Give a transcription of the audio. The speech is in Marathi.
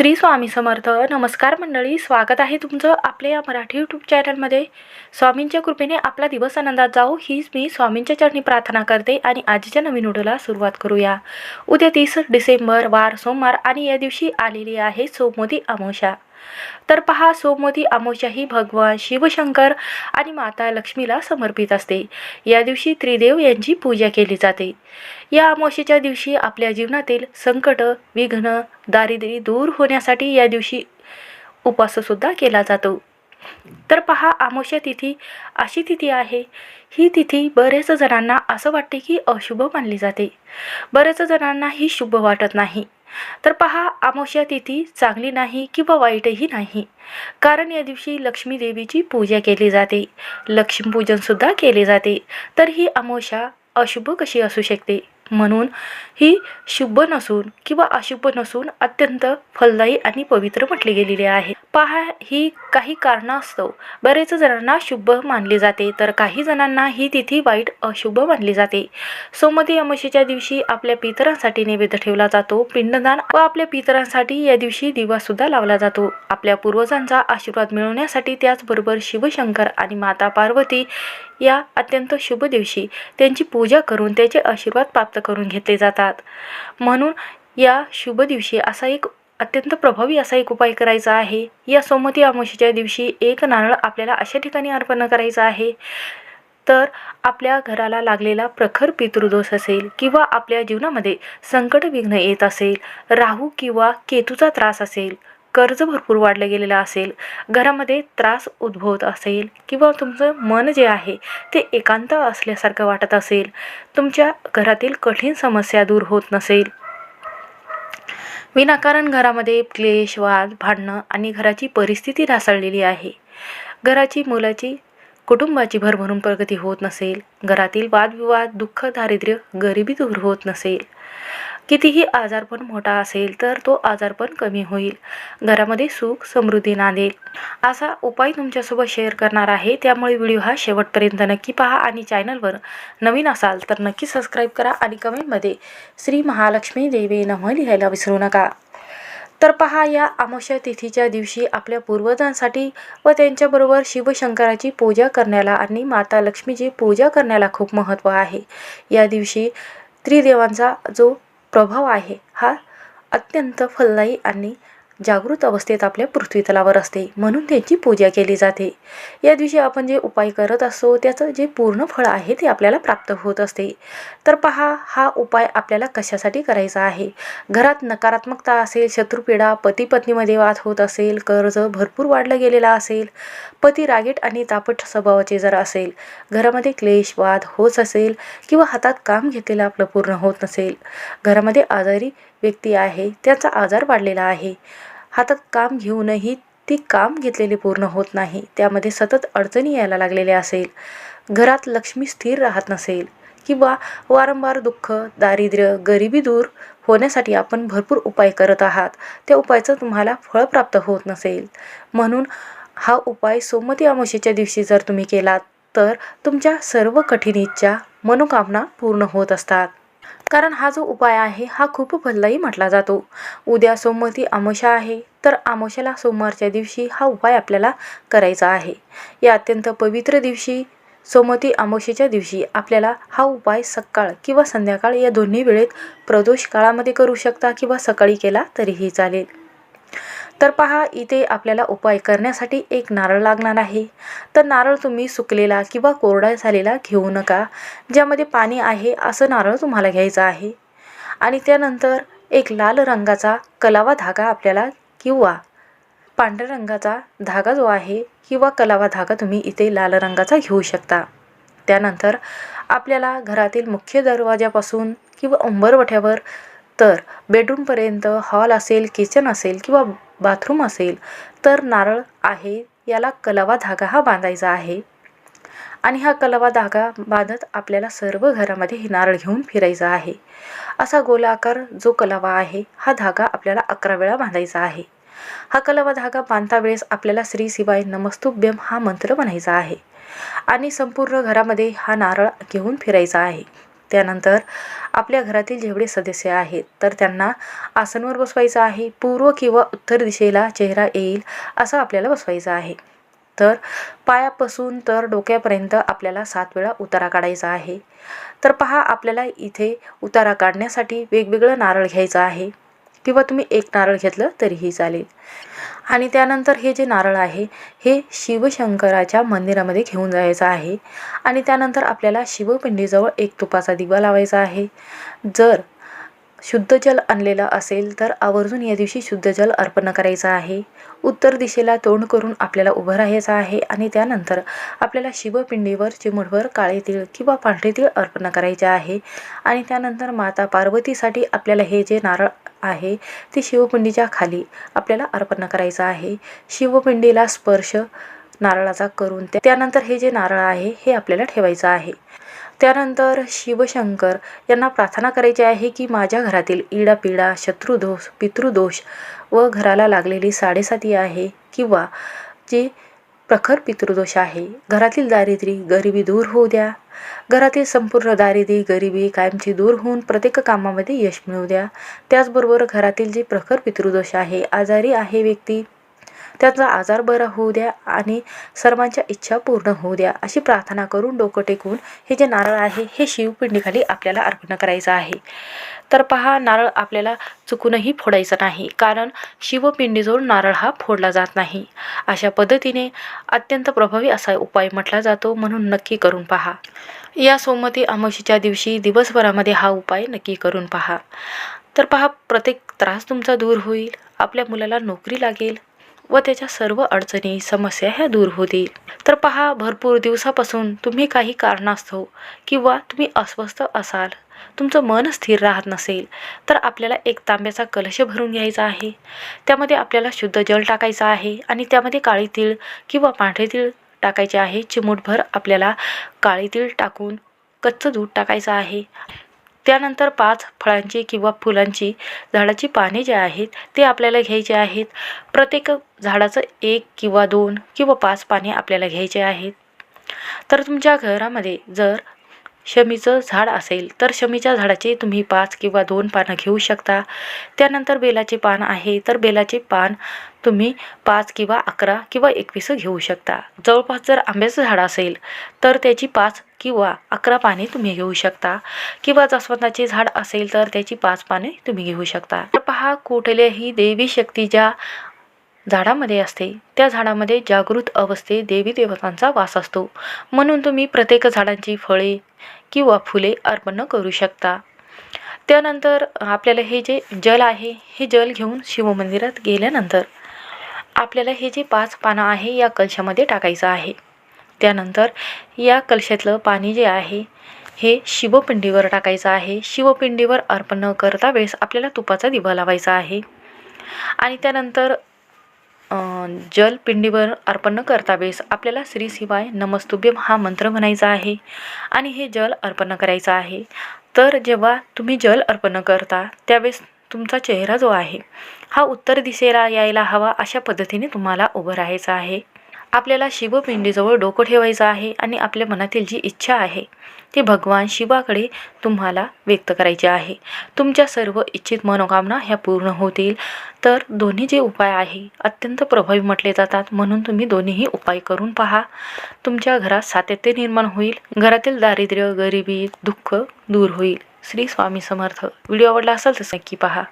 श्री स्वामी समर्थ. नमस्कार मंडळी स्वागत आहे तुमचं आपल्या या मराठी यूट्यूब चॅनलमध्ये स्वामींच्या कृपेने आपला दिवस आनंदात जाऊ हीच मी स्वामींच्या चरणी प्रार्थना करते आणि आजच्या नवीन व्हिडिओला सुरुवात करूया. उद्या तीस डिसेंबर वार सोमवार आणि या दिवशी आलेली आहे सोमोदी अमावस्या. तर पहा सोमवती अमावस्या ही भगवान शिवशंकर आणि माता लक्ष्मीला समर्पित असते. या दिवशी त्रिदेव यांची पूजा केली जाते. या अमावस्येच्या दिवशी आपल्या जीवनातील संकट विघ्न दारिद्र्य दूर होण्यासाठी या दिवशी उपवाससुद्धा केला जातो. तर पहा अमावस्या तिथी अशी तिथी आहे. ही तिथी बरेच जणांना असं वाटते की अशुभ मानली जाते. बरेच जणांना ही शुभ वाटत नाही. तर पहा अमावस्या तिथी चांगली नाही किंवा वाईटही नाही. कारण या दिवशी लक्ष्मी देवीची पूजा केली जाते. लक्ष्मीपूजनसुद्धा केले जाते. तर ही अमावस्या अशुभ कशी असू शकते? म्हणून ही शुभ नसून किंवा अशुभ नसून अत्यंत फलदायी आणि पवित्र म्हटली गेलेली आहे. पहा ही काही कारणास्तव. बरेच जणांना शुभ मानले जाते तर काही जणांना ही तिथी वाईट अशुभ मानली जाते. सोमती अमावस्येच्या दिवशी आपल्या पितरांसाठी नैवेद्य ठेवला जातो पिंडदान व आपल्या पितरांसाठी या दिवशी दिवा सुद्धा लावला जातो. आपल्या पूर्वजांचा आशीर्वाद मिळवण्यासाठी त्याचबरोबर शिवशंकर आणि माता पार्वती या अत्यंत शुभ दिवशी त्यांची पूजा करून त्याचे आशीर्वाद प्राप्त करून घेतले जातात. म्हणून या शुभ दिवशी असा एक अत्यंत प्रभावी असा एक उपाय करायचा आहे. या सोमती अमावस्येच्या दिवशी एक नारळ आपल्याला अशा ठिकाणी अर्पण करायचं आहे. तर आपल्या घराला लागलेला प्रखर पितृदोष असेल किंवा आपल्या जीवनामध्ये संकट विघ्न येत असेल राहू किंवा केतूचा त्रास असेल कर्ज भरपूर वाढलं गेलेलं असेल घरामध्ये त्रास उद्भवत असेल किंवा तुमचं मन जे आहे ते एकांत असल्यासारखं वाटत असेल तुमच्या घरातील कठीण समस्या दूर होत नसेल. विनाकारण घरामध्ये क्लेश वाद भांडणं आणि घराची परिस्थिती ढासळलेली आहे. घराची मुलाची कुटुंबाची भरभरून प्रगती होत नसेल घरातील वादविवाद दुःख दारिद्र्य गरिबी दूर होत नसेल. कितीही आजारपण मोठा असेल तर तो आजारपण कमी होईल. घरामध्ये सुख समृद्धी नांदेल. असा उपाय तुमच्यासोबत शेअर करणार आहे. त्यामुळे व्हिडिओ हा शेवटपर्यंत नक्की पहा आणि चॅनलवर नवीन असाल तर नक्की सबस्क्राईब करा आणि कमेंटमध्ये श्री महालक्ष्मी देवी नमः लिहायला विसरू नका. तर पहा या अमावस्या तिथीच्या दिवशी आपल्या पूर्वजांसाठी व त्यांच्याबरोबर शिवशंकराची पूजा करण्याला आणि माता लक्ष्मीची पूजा करण्याला खूप महत्त्व आहे. या दिवशी त्रिदेवांचा जो प्रभाव आहे. हा अत्यंत फलदायी आणि जागृत अवस्थेत आपल्या पृथ्वीतलावर असते म्हणून त्यांची पूजा केली जाते. या दिवशी आपण जे उपाय करत असतो त्याचं जे पूर्ण फळ आहे ते आपल्याला प्राप्त होत असते. तर पहा हा उपाय आपल्याला कशासाठी करायचा आहे? घरात नकारात्मकता असेल शत्रुपीडा पती पत्नीमध्ये वाद होत असेल कर्ज भरपूर वाढलं गेलेलं असेल पती रागीट आणि तापट स्वभावाचे जर असेल घरामध्ये क्लेश वाद होत असेल किंवा हातात काम घेतलेलं आपलं पूर्ण होत नसेल घरामध्ये आजारी व्यक्ती आहे त्याचा आजार वाढलेला आहे हातात काम घेऊनही ती काम घेतलेले पूर्ण होत नाही. त्यामध्ये सतत अडचणी यायला लागलेल्या असेल. घरात लक्ष्मी स्थिर राहत नसेल किंवा वारंवार दुःख दारिद्र्य गरिबी दूर होण्यासाठी आपण भरपूर उपाय करत आहात. त्या उपायाचं तुम्हाला फळ प्राप्त होत नसेल. म्हणून हा उपाय सोमती अमावस्येच्या दिवशी जर तुम्ही केलात तर तुमच्या सर्व कठीण इच्छा मनोकामना पूर्ण होत असतात. कारण हा जो उपाय आहे हा खूप फलदायी म्हटला जातो. उद्या सोमवती अमोशा आहे तर अमावस्याला सोमवारच्या दिवशी हा उपाय आपल्याला करायचा आहे. या अत्यंत पवित्र दिवशी सोमवती अमोशेच्या दिवशी आपल्याला हा उपाय सकाळ किंवा संध्याकाळ या दोन्ही वेळेत प्रदोष काळामध्ये करू शकता किंवा सकाळी केला तरीही चालेल. तर पहा इथे आपल्याला उपाय करण्यासाठी एक नारळ लागणार आहे. तर नारळ तुम्ही सुकलेला किंवा कोरडा झालेला घेऊ नका. ज्यामध्ये पाणी आहे असं नारळ तुम्हाला घ्यायचं आहे. आणि त्यानंतर एक लाल रंगाचा कलावा धागा आपल्याला किंवा पांढऱ्या रंगाचा धागा जो आहे किंवा कलावा धागा तुम्ही इथे लाल रंगाचा घेऊ शकता. त्यानंतर आपल्याला घरातील मुख्य दरवाजापासून किंवा उंबरवठ्यावर तर बेडरूमपर्यंत हॉल असेल किचन असेल किंवा बाथरूम असेल तर नारळ आहे याला कलावा धागा हा बांधायचा आहे. आणि हा कलावा धागा बांधत आपल्याला सर्व घरामध्ये हे नारळ घेऊन फिरायचा आहे. असा गोलाकार जो कलावा आहे हा धागा आपल्याला अकरा वेळा बांधायचा आहे. हा कलावा धागा बांधता वेळेस आपल्याला श्री शिवाय नमस्तुभ्यम हा मंत्र म्हणायचा आहे. आणि संपूर्ण घरामध्ये हा नारळ घेऊन फिरायचा आहे. त्यानंतर आपल्या घरातील जेवढे सदस्य आहेत तर त्यांना आसनवर बसवायचं आहे. पूर्व किंवा उत्तर दिशेला चेहरा येईल असं आपल्याला बसवायचं आहे. तर पायापासून तर डोक्यापर्यंत आपल्याला सात वेळा उतारा काढायचा आहे. तर पहा आपल्याला इथे उतारा काढण्यासाठी वेगवेगळं नारळ घ्यायचं आहे. किंवा तुम्ही एक नारळ घेतलं तरीही चालेल. आणि त्यानंतर हे जे नारळ आहे हे शिवशंकराच्या मंदिरामध्ये घेऊन जायचं आहे. आणि त्यानंतर आपल्याला शिवपिंडीजवळ एक तुपाचा दिवा लावायचा आहे. जर शुद्ध जल आणलेलं असेल तर आवर्जून या दिवशी शुद्ध जल अर्पण करायचं आहे. उत्तर दिशेला तोंड करून आपल्याला उभं राहायचं आहे आणि त्यानंतर आपल्याला शिवपिंडीवर चिमुटभर काळे तीळ किंवा पांढरे तीळ अर्पण करायचे आहे. आणि त्यानंतर माता पार्वतीसाठी आपल्याला हे जे नारळ आहे. ते शिवपिंडीच्या खाली आपल्याला अर्पण करायचं आहे. शिवपिंडीला स्पर्श नारळाचा करून त्या- त्यानंतर हे जे नारळ आहे हे आपल्याला ठेवायचं आहे. त्यानंतर शिवशंकर यांना प्रार्थना करायची आहे की माझ्या घरातील इडापिडा शत्रुदोष पितृदोष व घराला लागलेली साडेसाती आहे किंवा जे प्रखर पितृदोष आहे. घरातील दारिद्र्य गरिबी दूर होऊ द्या. घरातील संपूर्ण दारिद्र्य गरिबी कायमची दूर होऊन प्रत्येक कामामध्ये यश मिळू द्या. त्याचबरोबर घरातील जे प्रखर पितृदोष आहे आजारी आहे व्यक्ती त्याचा आजार बरा होऊ द्या आणि सर्वांच्या इच्छा पूर्ण होऊ द्या. अशी प्रार्थना करून डोकं टेकून हे जे नारळ आहे हे शिवपिंडीखाली आपल्याला अर्पण करायचं आहे. तर पहा नारळ आपल्याला चुकूनही फोडायचं नाही कारण शिवपिंडीजवळ नारळ हा फोडला जात नाही. अशा पद्धतीने अत्यंत प्रभावी असा उपाय म्हटला जातो म्हणून नक्की करून पहा. या सोमती अमावशीच्या दिवशी दिवसभरामध्ये हा उपाय नक्की करून पहा. तर पहा प्रत्येक त्रास तुमचा दूर होईल आपल्या मुलाला नोकरी लागेल व त्याच्या सर्व अडचणी समस्या ह्या दूर होतील. तर पहा भरपूर दिवसापासून तुम्ही काही कारणास्तव किंवा तुम्ही अस्वस्थ असाल तुमचं मन स्थिर राहत नसेल तर आपल्याला एक तांब्याचा कलश भरून घ्यायचा आहे. त्यामध्ये आपल्याला शुद्ध जल टाकायचं आहे आणि त्यामध्ये काळी तीळ किंवा पांढरे तीळ टाकायचे आहे. चिमूटभर आपल्याला काळी तीळ टाकून कच्चं दूध टाकायचं आहे. त्यानंतर पाच फळांची किंवा फुलांची झाडाची पाने जे आहेत ते आपल्याला घ्यायचे आहेत. प्रत्येक झाडाचं एक किंवा दोन किंवा पाच पाने आपल्याला घ्यायचे आहेत. तर तुमच्या घरामध्ये जर शमीचं झाड असेल तर शमीच्या झाडाचे तुम्ही पाच किंवा दोन पानं घेऊ शकता. त्यानंतर बेलाचे पान आहे तर बेलाचे पान तुम्ही पाच किंवा अकरा किंवा एकवीस घेऊ शकता. जवळपास जर आंब्याचं झाड असेल तर त्याची पाच किंवा अकरा पाने तुम्ही घेऊ शकता. किंवा जास्वंदाचे झाड असेल तर त्याची पाच पाने तुम्ही घेऊ शकता. तर पहा कुठल्याही देवी शक्ती ज्या झाडामध्ये असते. त्या झाडामध्ये जागृत अवस्थेत देवी देवतांचा वास असतो. म्हणून तुम्ही प्रत्येक झाडांची फळे किंवा फुले अर्पण करू शकता. त्यानंतर आपल्याला हे जे जल आहे हे जल घेऊन शिवमंदिरात गेल्यानंतर आपल्याला हे जे पाच पानं आहे या कलशामध्ये टाकायचं आहे. त्यानंतर या कलशातलं पाणी जे आहे हे शिवपिंडीवर टाकायचं आहे. शिवपिंडीवर अर्पण न करता वेळेस आपल्याला तुपाचा दिवा लावायचा आहे. आणि त्यानंतर जल पिंडीवर अर्पण न करता वेळेस आपल्याला श्री शिवाय नमस्तुभ्यम हा मंत्र म्हणायचा आहे. आणि हे जल अर्पण करायचं आहे. तर जेव्हा तुम्ही जल अर्पण करता त्यावेळेस तुमचा चेहरा जो आहे हा उत्तर दिशेला यायला हवा अशा पद्धतीने तुम्हाला उभं राहायचं आहे. आपल्याला शिवपिंडीजवळ डोकं ठेवायचं आहे आणि आपल्या मनातील जी इच्छा आहे ती भगवान शिवाकडे तुम्हाला व्यक्त करायची आहे. तुमच्या सर्व इच्छित मनोकामना ह्या पूर्ण होतील. तर दोन्ही जे उपाय आहे अत्यंत प्रभावी म्हटले जातात. म्हणून तुम्ही दोन्हीही उपाय करून पहा. तुमच्या घरात सातत्य निर्माण होईल. घरातील दारिद्र्य गरिबी दुःख दूर होईल. श्री स्वामी समर्थ. व्हिडिओ आवडला असेल तर नक्की पहा.